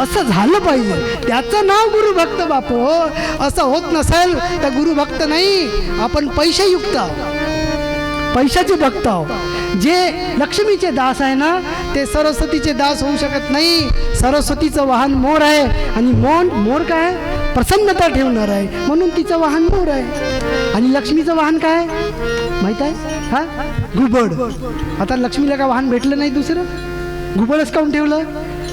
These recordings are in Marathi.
असं झालं पाहिजे. त्याचं नाव गुरुभक्त बापू हो. असं होत नसेल तर गुरुभक्त नाही. आपण पैशायुक्त आहोत. पैशाचे भक्त आहो जे लक्ष्मीचे दास आहे ना ते सरस्वतीचे दास होऊ शकत नाही. सरस्वतीचं वाहन मोर आहे आणि मोन मोर काय? प्रसन्नता ठेवणार आहे. म्हणून तिचं वाहन मोर आहे. आणि लक्ष्मीचं वाहन काय? माहीत आहे? हा? घुबड आता लक्ष्मीला काय वाहन भेटलं नाही दुसरं? घुबडच काऊन ठेवलं?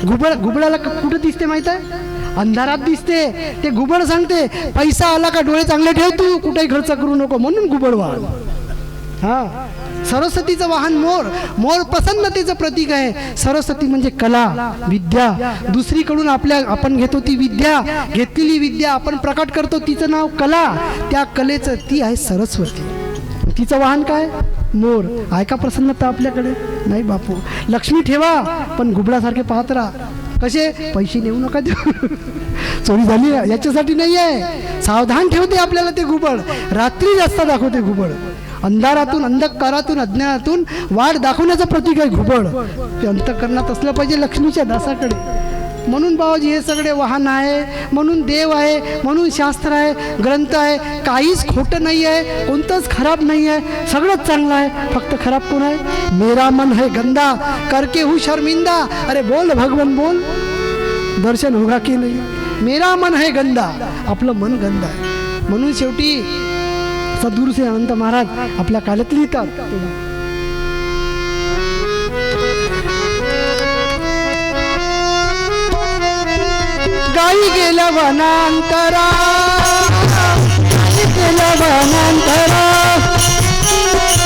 घुबड घुबडाला कुठं दिसते माहीत आहे? अंधारात दिसते. ते घुबड सांगते पैसा आला का डोळे चांगले ठेव तू कुठेही खर्च करू नको म्हणून घुबड वाहन हा. सरस्वतीचं वाहन मोर मोर प्रसन्नतेचं प्रतीक आहे. सरस्वती म्हणजे कला विद्या. दुसरीकडून आपल्या आपण घेतो ती विद्या. घेतलेली विद्या आपण प्रकट करतो तिचं नाव कला. त्या कलेचं ती आहे सरस्वती. तिचं वाहन काय? मोर. आहे का प्रसन्नता आपल्याकडे. नाही बापू. लक्ष्मी ठेवा पण घुबडासारखे पाहत राहा. कसे? पैसे नेऊ नका देऊ. चोरी झाली याच्यासाठी नाही आहे. सावधान ठेवते आपल्याला ते घुबड. रात्री जास्त दाखवते घुबड. अंधारातून अंधकारातून अज्ञानातून वाढ दाखवण्याचं प्रतीक आहे घुबड. ते अंतकरणात असलं पाहिजे लक्ष्मीच्या दासाकडे. म्हणून बाबाजी हे सगळे वाहन आहे म्हणून देव आहे म्हणून शास्त्र आहे ग्रंथ आहे. काहीच खोटं नाही आहे कोणतंच खराब नाही आहे. सगळंच चांगलं आहे. फक्त खराब कोण आहे? मेरा मन है गंदा करके हूँ शर्मिंदा. अरे बोल भगवान बोल. दर्शन होगा की नाही? मेरा मन है गंदा आपलं मन गंदा आहे. म्हणून शेवटी सद्गुरुचे अनंत महाराज आपल्या काल्यात लिहितात. गाई गेल्या वनांतरा. गाई गेल्या वनांतरा.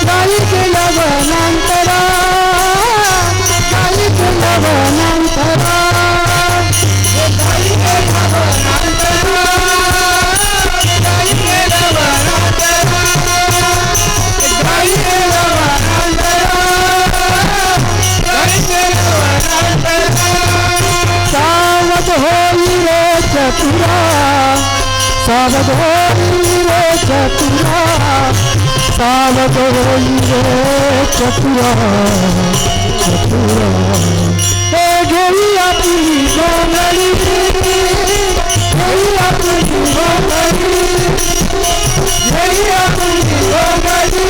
गाई गेल्या वनांतरा. गाई गेल्या वनांतरा. सावध होई रे चतुरा चतुरा हे घेई आपली गोंगडी घेई आपली गोंगडी घेई आपली गोंगडी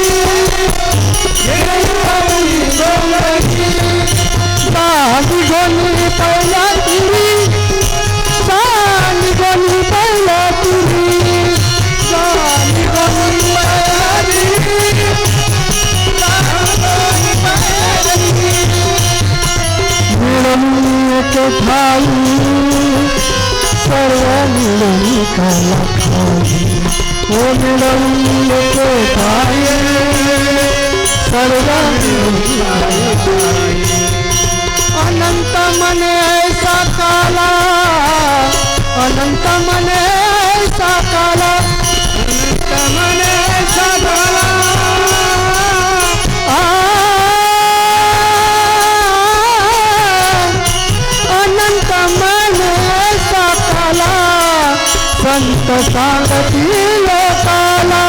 घेई आपली गोंगडी सानी गोनी पहिला सांगती लोकाला.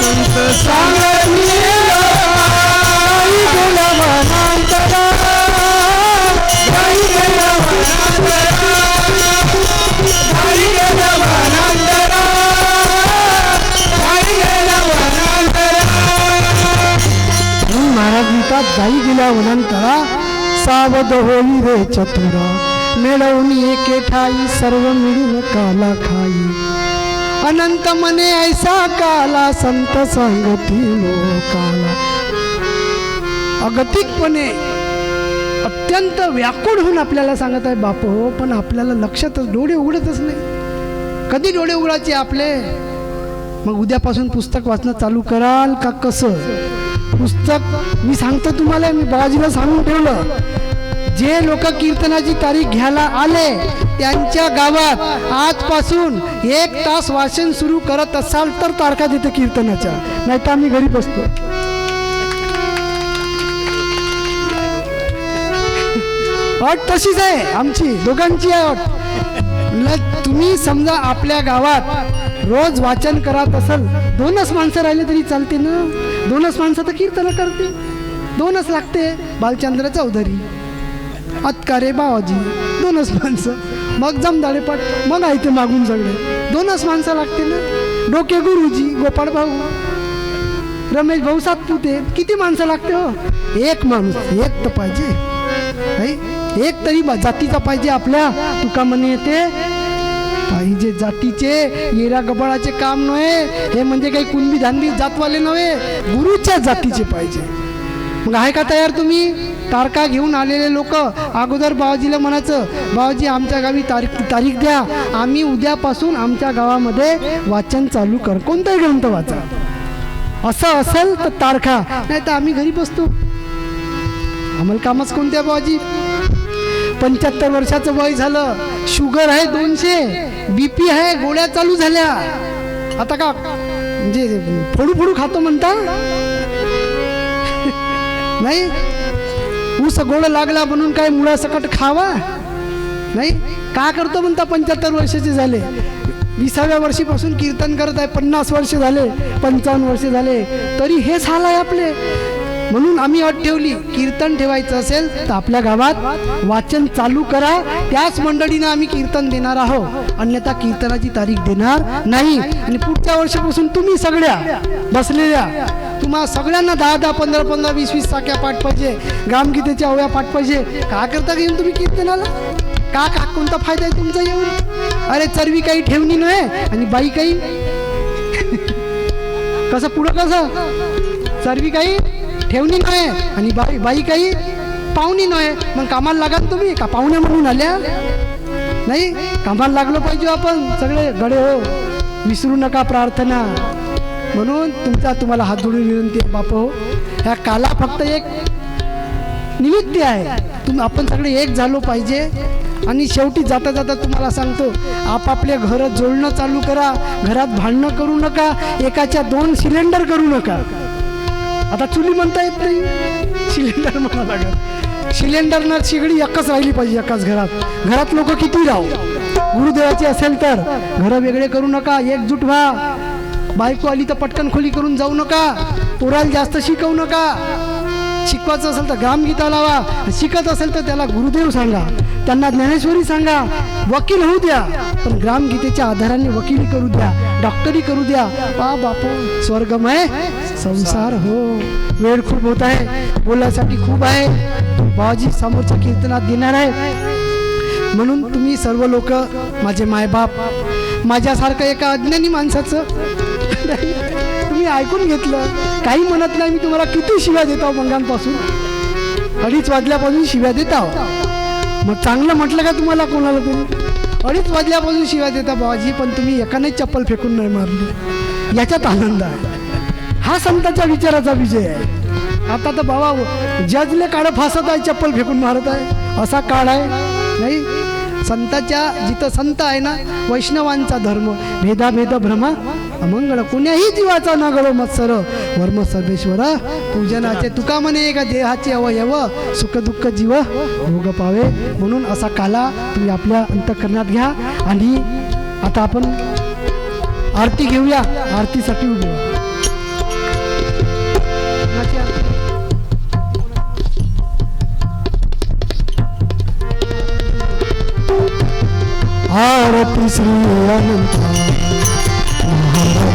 संत सांगती लोकाला गेला वनांतरा गाई महाराज म्हणतात गाई गेल्या वनांतरा सावध होई रे चतुरा. मिळवून एके ठाई सर्व मिळून काला खाई. अनंत मने ऐसा काला संत संगती लोकाला. अगतिकपणे अत्यंत व्याकुळ होऊन आपल्याला सांगत आहे बाप हो पण आपल्याला लक्षातच डोळे उघडतच नाही. कधी डोळे उघडायचे आपले? मग उद्यापासून पुस्तक वाचणं चालू कराल का कसं? पुस्तक मी सांगतो तुम्हाला मी बाबाजीला सांगून ठेवलं. जे लोक कीर्तनाची तारीख घ्यायला आले त्यांच्या गावात आजपासून एक तास वाचन सुरू करत असाल तर तारखा देते कीर्तनाच्या नाही तर आम्ही घरी बसतो. अट तशीच आहे आमची दोघांची अट. तुम्ही समजा आपल्या गावात रोज वाचन करत असाल दोनच माणसं राहिले तरी चालते ना? दोनच माणसं तर कीर्तन करते दोनच लागते बालचंद्र चौधरी अतका रे बाबाजी? दोनच माणसं. मग जमदाडे पाट मग आहे ते मागून सगळे. दोनच माणसं लागते ना? डोके गुरुजी गोपाळ भाऊ. रमेश भाऊ सातपुते किती माणसं लागते हो? एक माणूस एक तर पाहिजे. एक तरी बा- जातीचा पाहिजे आपल्या. तुका म्हणे येते. पाहिजे जातीचे येरा गबाळाचे काम नव्हे. हे म्हणजे काही कुणबी धानबी जातवाले नव्हे. गुरुच्या जातीचे पाहिजे. मग आहे का तयार तुम्ही? तारखा घेऊन आलेले लोक अगोदर बाबाजीला म्हणायचं बाबाजी आमच्या गावी तारीख तारीख द्या. आम्ही उद्यापासून आमच्या गावामध्ये वाचन चालू कर. कोणताही ग्रंथ वाचा. असं असेल तर तारखा. नाही तर आम्ही घरी बसतो. आम्हाला कामच कोणत्या बाबाजी? पंच्याहत्तर वर्षाचं वय झालं. शुगर आहे दोनशे. बीपी आहे गोळ्या चालू झाल्या. आता का? म्हणजे फोडू फोडू खातो म्हणता? नाही? ऊस गोड लागला म्हणून काय मुळासकट खावा? नाही? का करतो म्हणता पंच्याहत्तर वर्षाचे झाले? विसाव्या वर्षीपासून कीर्तन करत आहे पन्नास वर्ष झाले पंचावन्न वर्ष झाले तरी हेच हाल आहे आपले. म्हणून आम्ही अट ठेवली कीर्तन ठेवायचं असेल तर आपल्या गावात वाचन चालू करा. त्याच मंडळीनं आम्ही कीर्तन देणार आहोत. अन्यथा कीर्तनाची तारीख देणार नाही. आणि पुढच्या वर्षापासून तुम्ही सगळ्या बसलेल्या तुम्हाला सगळ्यांना दहा दहा पंधरा पंधरा वीस वीस साख्या पाठ पाहिजे. ग्रामगीतेच्या ओव्या पाठ पाहिजे. का करता घेऊन तुम्ही कीर्तनाला? का का कोणता फायदा आहे तुमचा येऊन अरे चरवी काही ठेवणी नव्हे आणि बाई काही? कसं पुढं कसं? चरवी काही ठेवणी नये आणि बाई बाई काही पाहुणी नव्हे. मग कामाला लागाल तुम्ही? का पाहुण्या म्हणून आल्या? नाही? कामाला लागलो पाहिजे आपण. सगळे गडे हो. विसरू नका प्रार्थना. म्हणून तुमचा तुम्हाला हात जोडून विनंती आहे बाप हो. ह्या काला फक्त एक निमित्त आहे. तुम आपण सगळे एक झालो पाहिजे. आणि शेवटी जाता जाता तुम्हाला सांगतो आपापले घरं जोडणं चालू करा घरात भांडणं करू नका एकाच्या दोन सिलेंडर करू नका. आता चुली म्हणता येत नाही. सिलेंडर म्हणा लागत सिलेंडरनं शिगडी एकच राहिली पाहिजे एकाच घरात. घरात लोक किती राहू? गुरुदेवाचे असेल तर. घरं वेगळे करू नका. एकजूट व्हा. बायको आली तर पटकन खोली करून जाऊ नका. पोराला जास्त शिकवू नका. शिकवायचं असेल तर ग्रामगीता लावा. शिकत असेल तर त्याला गुरुदेव सांगा. त्यांना ज्ञानेश्वरी सांगा. वकील होऊ द्या. पण ग्रामगीतेच्या आधाराने वकिली करू द्या. डॉक्टरी करू द्या. बा बापू स्वर्गमय संसार हो. वेळ खूप होत आहे. बोलायसाठी खूप आहे. बाबाजी समोरच्या कीर्तनात घेणार आहे म्हणून तुम्ही सर्व लोक माझे मायबाप माझ्यासारखं एका अज्ञानी माणसाचं मी ऐकून घेतलं. काही म्हणत नाही मी तुम्हाला किती शिव्या देत आहो मंगांपासून. अडीच वाजल्यापासून शिव्या देत आहो. मग चांगलं म्हटलं का तुम्हाला कोणाला तुम्ही अडीच वाजल्यापासून शिव्या देता बाबाजी पण तुम्ही एकाने चप्पल फेकून नाही मारली. याच्यात आनंद आहे. हा संतांच्या विचाराचा विजय आहे. आता तर बाबा जजले काळ फासत आहे चप्पल फेकून मारत आहे. असा काळ आहे नाही? संताच्या जिथं संत आहे ना वैष्णवांचा धर्म भेदाभेद भ्रमा अमंगळ. कोण्याही जीवाचा न मत्सर. वर्म सर्वेश्वर पूजनाचे तुका म्हणे का देहाचे अवयव. सुख दुःख जीव भोग पावे. म्हणून असा काला तुम्ही आपल्या अंतकरणात घ्या आणि आता आपण आरती घेऊया. आरतीसाठी उभे आरती श्री अनंत.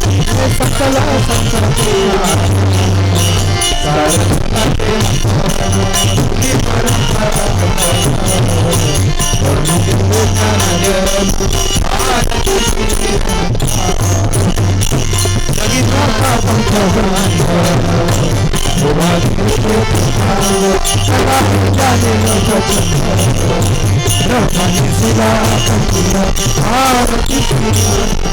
सकल Brahmani Sila Kandiya Bharati Sila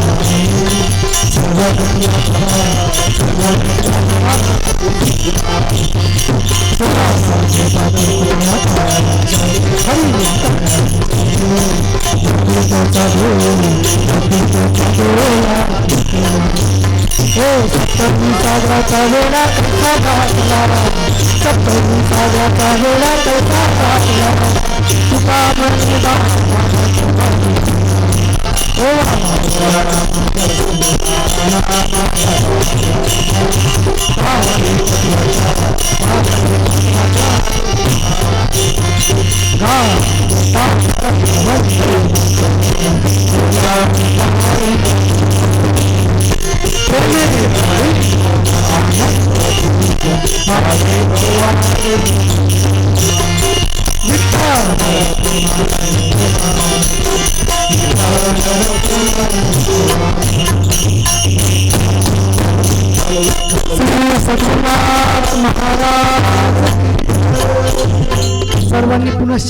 नदी नाव सर्वांनी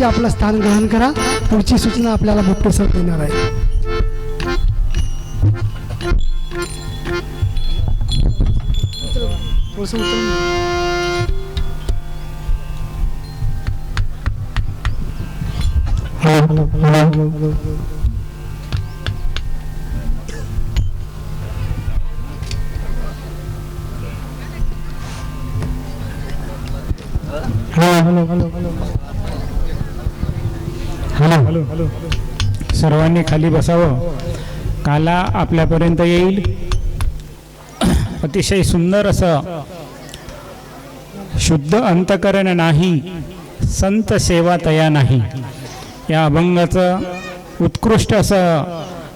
पुनश्च आपलं स्थान ग्रहण करा. पुढची सूचना आपल्याला बुट्टे सर देणार आहे. Hello hello hello hello. सर्वांनी खाली बसावं. काला आपल्यापर्यंत येईल. अतिशय सुंदर असं शुद्ध अंतकरण नाही. संत सेवा तया नाही. या अभंगाचं उत्कृष्ट असं